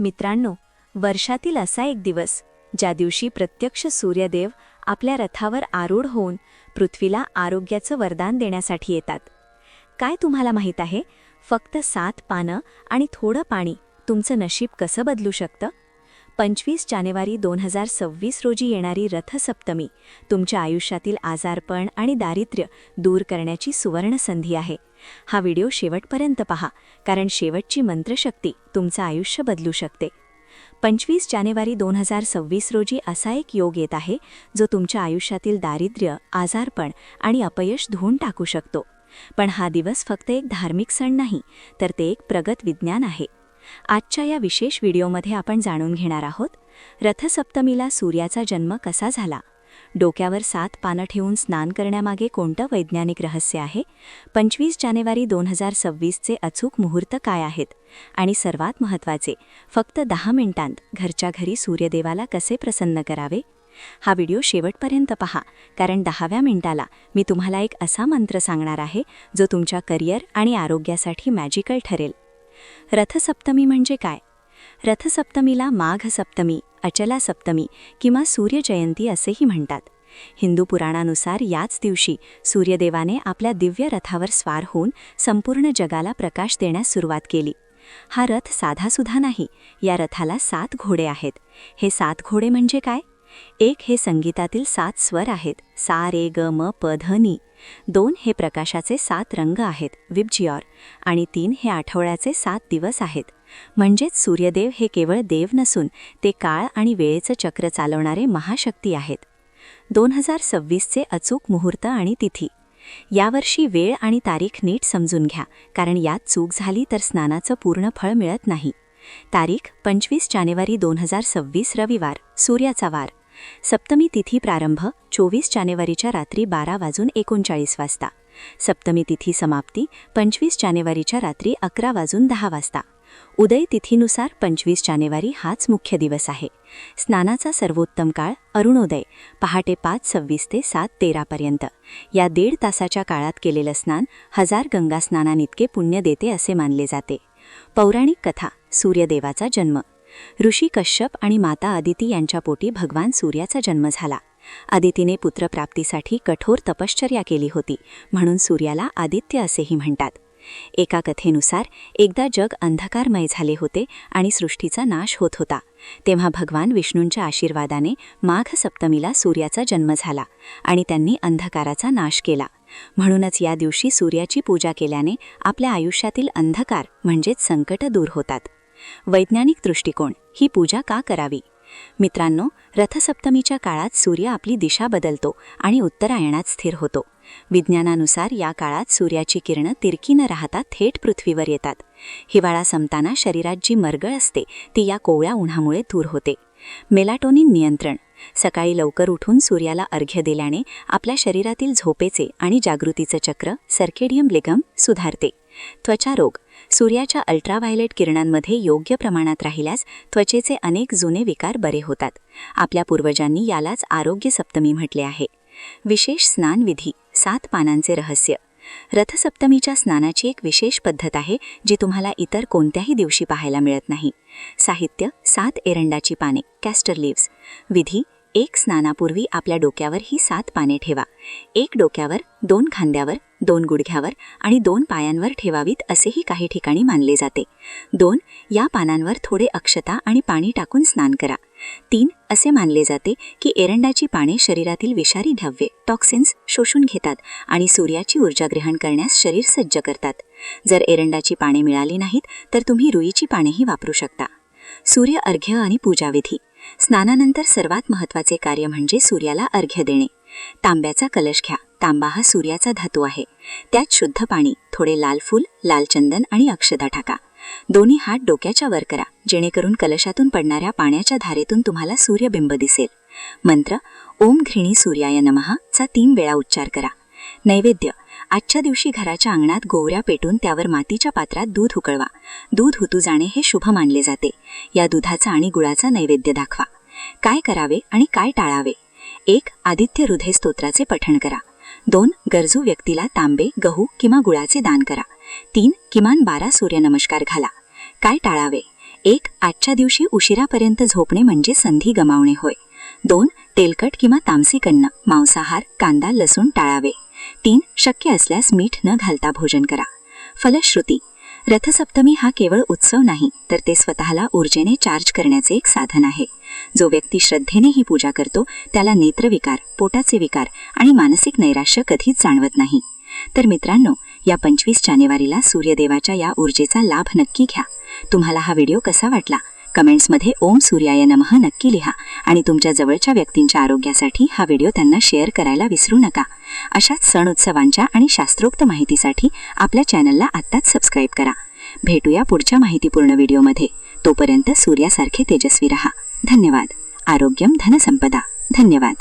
मित्रांनो वर्षातील असा एक दिवस ज्या दिवशी प्रत्यक्ष सूर्यदेव आपल्या रथावर आरूढ होऊन पृथ्वीला आरोग्याचं वरदान देण्यासाठी येतात. काय तुम्हाला माहीत आहे? फक्त सात पानं आणि थोडं पाणी तुमचं नशीब कसं बदलू शकतं? पंचवीस जानेवारी दोन हजार सव्वीस रोजी येणारी रथसप्तमी तुमच्या आयुष्यातील आजारपण आणि दारिद्र्य दूर करण्याची सुवर्णसंधी आहे. हा व्हिडिओ शेवटपर्यंत पहा कारण शेवटची मंत्रशक्ती तुमचं आयुष्य बदलू शकते. पंचवीस जानेवारी दोन हजार सव्वीस रोजी असा एक योग येत आहे जो तुमच्या आयुष्यातील दारिद्र्य आजारपण आणि अपयश धुवून टाकू शकतो. पण हा दिवस फक्त एक धार्मिक सण नाही तर ते एक प्रगत विज्ञान आहे. आजच्या या विशेष व्हिडिओमध्ये आपण जाणून घेणार आहोत रथसप्तमीला सूर्याचा जन्म कसा झाला? डोक्यावर सात पानं ठेवून स्नान करण्यामागे कोणतं वैज्ञानिक रहस्य आहे? पंचवीस जानेवारी दोन हजार सव्वीसचे अचूक मुहूर्त काय आहेत? आणि सर्वात महत्त्वाचे फक्त दहा मिनिटांत घरच्या घरी सूर्यदेवाला कसे प्रसन्न करावे? हा व्हिडिओ शेवटपर्यंत पहा कारण दहाव्या मिनिटाला मी तुम्हाला एक असा मंत्र सांगणार आहे जो तुमच्या करिअर आणि आरोग्यासाठी मॅजिकल ठरेल. रथसप्तमी म्हणजे काय? रथसप्तमीला माघ सप्तमी अचला सप्तमी किंवा सूर्यजयंती असेही म्हणतात. हिंदू पुराणानुसार याच दिवशी सूर्यदेवाने आपल्या दिव्य रथावर स्वार होऊन संपूर्ण जगाला प्रकाश देण्यास सुरुवात केली. हा रथ साधासुद्धा नाही या रथाला सात घोडे आहेत. हे सात घोडे म्हणजे काय? एक हे संगीतातील सात स्वर आहेत. सा रे ग म प ध नी. दोन हे प्रकाशाचे सात रंग आहेत विबजिऑर आणि तीन हे आठवड्याचे सात दिवस आहेत. म्हणजेच सूर्यदेव हे केवळ देव नसून ते काळ आणि वेळेचं चक्र चालवणारे महाशक्ती आहेत. दोन हजार सव्वीसचे अचूक मुहूर्त आणि तिथी. यावर्षी वेळ आणि तारीख नीट समजून घ्या कारण यात चूक झाली तर स्नानाचं पूर्ण फळ मिळत नाही. तारीख पंचवीस जानेवारी दोन हजार सव्वीस रविवार सूर्याचा वार. सप्तमी तिथी प्रारंभ चोवीस जानेवारीच्या रात्री बारा वाजून एकोणचाळीस वाजता. सप्तमी तिथी समाप्ती पंचवीस जानेवारीच्या रात्री अकरा वाजून दहा वाजता. उदय तिथीनुसार पंचवीस जानेवारी हाच मुख्य दिवस आहे. स्नानाचा सर्वोत्तम काळ अरुणोदय पहाटे पाच सव्वीस ते सात तेरापर्यंत या दीड तासाच्या काळात केलेलं स्नान हजार गंगा स्नानानितके पुण्य देते असे मानले जाते. पौराणिक कथा सूर्यदेवाचा जन्म. ऋषी कश्यप आणि माता आदिती यांच्या पोटी भगवान सूर्याचा जन्म झाला. अदितीने पुत्रप्राप्तीसाठी कठोर तपश्चर्या केली होती म्हणून सूर्याला आदित्य असेही म्हणतात. एका कथेनुसार एकदा जग अंधकारमय झाले होते आणि सृष्टीचा नाश होत होता. तेव्हा भगवान विष्णूंच्या आशीर्वादाने माघ सप्तमीला सूर्याचा जन्म झाला आणि त्यांनी अंधकाराचा नाश केला. म्हणूनच या दिवशी सूर्याची पूजा केल्याने आपल्या आयुष्यातील अंधकार म्हणजेच संकट दूर होतात. वैज्ञानिक दृष्टिकोन ही पूजा का करावी? मित्रांनो रथसप्तमीच्या काळात सूर्य आपली दिशा बदलतो आणि उत्तरायणात स्थिर होतो. विज्ञानानुसार या काळात सूर्याची किरणं तिरकी न राहता थेट पृथ्वीवर येतात. हिवाळा संपताना शरीरात जी मरगळ असते ती या कोवळ्या उन्हामुळे दूर होते. मेलाटोनिन नियंत्रण. सकाळी लवकर उठून सूर्याला अर्घ्य दिल्याने आपल्या शरीरातील झोपेचे आणि जागृतीचे चक्र सर्केडियम लिगम सुधारते. त्वचा रोग. सूर्याच्या अल्ट्राव्हायलेट किरणांमध्ये योग्य प्रमाणात राहिल्यास त्वचेचे अनेक जुने विकार बरे होतात. आपल्या पूर्वजांनी यालाच आरोग्य सप्तमी म्हटले आहे. विशेष स्नानविधी सात पानांचे रहस्य. रथसप्तमीच्या स्नानाची एक विशेष पद्धत आहे जी तुम्हाला इतर कोणत्याही दिवशी पाहायला मिळत नाही. साहित्य सात एरंडाची पाने कॅस्टर लिव्स. विधी एक स्नानापूर्वी आपल्या डोक्यावर ही सात पाने ठेवा. एक डोक्यावर दोन खांद्यावर दोन गुडघ्यावर आणि दोन पायांवर ठेवावीत असेही काही ठिकाणी मानले जाते. दोन या पानांवर थोडे अक्षता आणि पाणी टाकून स्नान करा. तीन असे मानले जाते की एरंडाची पाने शरीरातील विषारी द्रव्ये टॉक्सिन्स शोषून घेतात आणि सूर्याची ऊर्जा ग्रहण करण्यास शरीर सज्ज करतात. जर एरंडाची पाने मिळाली नाहीत तर तुम्ही रुईची पानेही वापरू शकता. सूर्य अर्घ्य आणि पूजाविधी. स्नानानंतर सर्वात महत्त्वाचे कार्य म्हणजे सूर्याला अर्घ्य देणे. तांब्याचा कलश घ्या. तांबा हा सूर्याचा धातू आहे. त्यात शुद्ध पाणी थोडे लाल फूल लाल चंदन आणि अक्षदा टाका. दोन्ही हात डोक्याच्या वर करा. जेणेकरून कलशातून पडणाऱ्या पाण्याच्या धारेतून तुम्हाला सूर्यबिंब दिसेल. मंत्र ओम घृणी सूर्याय नमहा चा तीन वेळा उच्चार करा. नैवेद्य. आजच्या दिवशी घराच्या अंगणात गोवऱ्या पेटून त्यावर मातीच्या पात्रात दूध उकळवा. दूध हुतू जाणे हे शुभ मानले जाते. या दुधाचा आणि गुळाचा नैवेद्य दाखवा. काय करावे आणि काय टाळावे? एक आदित्य हृदय स्तोत्राचे पठण करा. दोन गरजू व्यक्तीला तांबे गहू किंवा गुळाचे दान करा. तीन किमान बारा सूर्यनमस्कार घाला. काय टाळावे? एक आजच्या दिवशी उशिरापर्यंत झोपणे म्हणजे संधी गमावणे होय. दोन तेलकट किंवा तामसिक अन्न मांसाहार कांदा लसूण टाळावे. तीन शक्य असल्यास मीठ न घालता भोजन करा. फलश्रुती रथसप्तमी हा केवळ उत्सव नाही तर ते स्वतःला ऊर्जेने चार्ज करण्याचे एक साधन आहे. जो व्यक्ती श्रद्धेने ही पूजा करतो त्याला नेत्रविकार पोटाचे विकार आणि मानसिक नैराश्य कधीच जाणवत नाही. तर मित्रांनो या पंचवीस जानेवारीला सूर्यदेवाच्या या ऊर्जेचा लाभ नक्की घ्या. तुम्हाला हा व्हिडिओ कसा वाटला? कमेंट्समध्ये ओम सूर्याय नमः नक्की लिहा आणि तुमच्या जवळच्या व्यक्तींच्या आरोग्यासाठी हा व्हिडिओ त्यांना शेअर करायला विसरू नका. अशाच सण उत्सवांच्या आणि शास्त्रोक्त माहितीसाठी आपल्या चॅनलला आत्ताच सबस्क्राईब करा. भेटूया पुढच्या माहितीपूर्ण व्हिडिओमध्ये. तोपर्यंत सूर्यासारखे तेजस्वी रहा. धन्यवाद. आरोग्यम धनसंपदा. धन्यवाद.